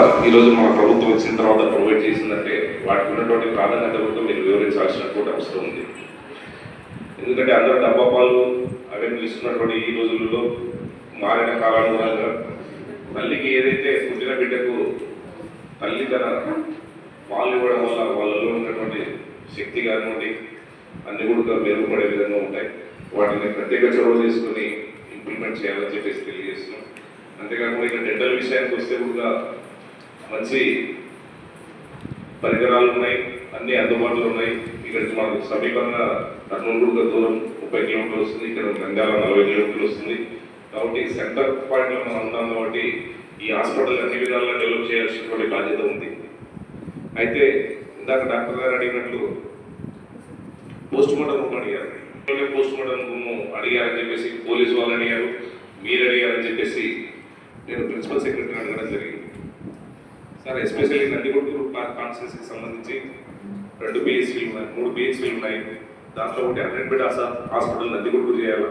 ఈరోజు మన ప్రభుత్వం వచ్చిన తర్వాత ప్రొవైడ్ చేసిందంటే వాటికి ఉన్నటువంటి ప్రాధాన్యత కూడా మీరు వివరించాల్సినటువంటి అవసరం ఉంది. ఎందుకంటే అందరూ డబ్బా పాలు అవన్నీ తీసుకున్నటువంటి ఈ రోజులలో మారిన కాలానుగుణంగా తల్లికి ఏదైతే పుట్టిన బిడ్డకు తల్లి తన పాలు ఇవ్వడం వల్ల వాళ్ళలో ఉన్నటువంటి శక్తి కానివ్వండి అన్ని కూడా మెరుగుపడే విధంగా ఉంటాయి. వాటిని ప్రత్యేక చొరవ తీసుకుని ఇంప్లిమెంట్ చేయాలని చెప్పేసి తెలియజేస్తున్నాం. అంతేకాకుండా ఇక డెంటల్ విషయానికి వస్తే కూడా మంచి పరికరాలు ఉన్నాయి అన్ని అందుబాటులో ఉన్నాయి. ఇక్కడికి మనకు సమీపంగా కర్నూలు దూరం ముప్పై కిలోమీటర్లు వస్తుంది ఇక్కడ నంద్యాల నలభై కిలోమీటర్లు వస్తుంది. కాబట్టి సెంటర్ పాయింట్లో మనం ఉన్నాం కాబట్టి ఈ హాస్పిటల్ అన్ని విధాలుగా డెవలప్ చేయాల్సినటువంటి బాధ్యత ఉంది. అయితే ఇందాక డాక్టర్ గారు అడిగినట్లు పోస్ట్ మార్టం రూమ్ అడిగారు. పోస్ట్ మార్టం రూమ్ అడిగారని చెప్పేసి పోలీసు వాళ్ళు అడిగారు. మీరు అడిగారని చెప్పేసి నేను ప్రిన్సిపల్ సెక్రటరీ అడగడం జరిగింది. సార్ ఎస్పెషల్లీ నందికొట్టు కాన్స్టిట్యూన్సీకి సంబంధించి రెండు పిహెచ్సీలు ఉన్నాయి మూడు పిహెచ్సీలు ఉన్నాయి దాంట్లో ఒకటి హండ్రెడ్ బెడ్ హాస్పిటల్ నందికొట్టు చేయాలి.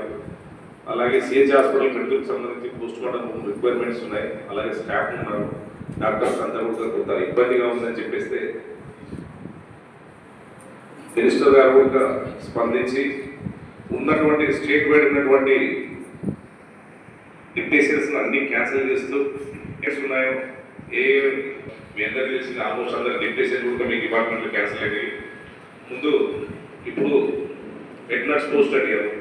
అలాగే సిహెచ్ హాస్పిటల్ మెడికల్కి సంబంధించి పోస్ట్ మార్టం రిక్వైర్మెంట్స్ ఉన్నాయి. అలాగే స్టాఫ్ ఉన్నారు. డాక్టర్స్ అంతా కూడా కొంత ఇబ్బందిగా ఉందని చెప్పేస్తే మినిస్టర్ గారు కూడా స్పందించి ఉన్నటువంటి స్టేట్ వైడ్ ఉన్నటువంటి డిప్యూటేషన్స్ అన్ని క్యాన్సిల్ చేస్తూ ఉన్నాయో ఏ మీ అందరికీ తెలిసిన ఆల్మోస్ట్ అందరు డిప్రెషన్ కూడా మీ డిపార్ట్మెంట్లో క్యాన్సిల్ అయ్యాయి. ముందు ఇప్పుడు హెడ్ నర్స్ పోస్ట్ అడిగారు.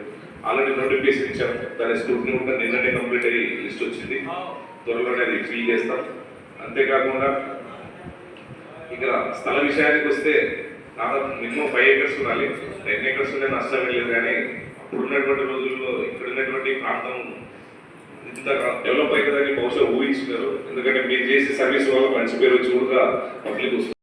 ఆల్రెడీ నోటిఫికేషన్ ఇచ్చాం దాని స్కూట్ని కూడా నిన్ననే కంప్లీట్ అయ్యి లిస్ట్ వచ్చింది. త్వరలోనే అది ఫిల్ చేస్తాం. అంతేకాకుండా ఇక స్థల విషయానికి వస్తే దాదాపు మినిమం ఫైవ్ ఏకర్స్ ఉండాలి. టెన్ ఏకర్స్ ఉంటే నష్టం లేదు. కానీ అప్పుడు ఉన్నటువంటి రోజుల్లో ఇక్కడ ఉన్నటువంటి ఇంత డెవలప్ అవుతుందని బహుశా ఊహించున్నారు ఎందుకంటే మీరు చేసే సర్వీస్ వల్ల మంచి పేరు వచ్చి కూడా పబ్లిక్ వస్తుంది.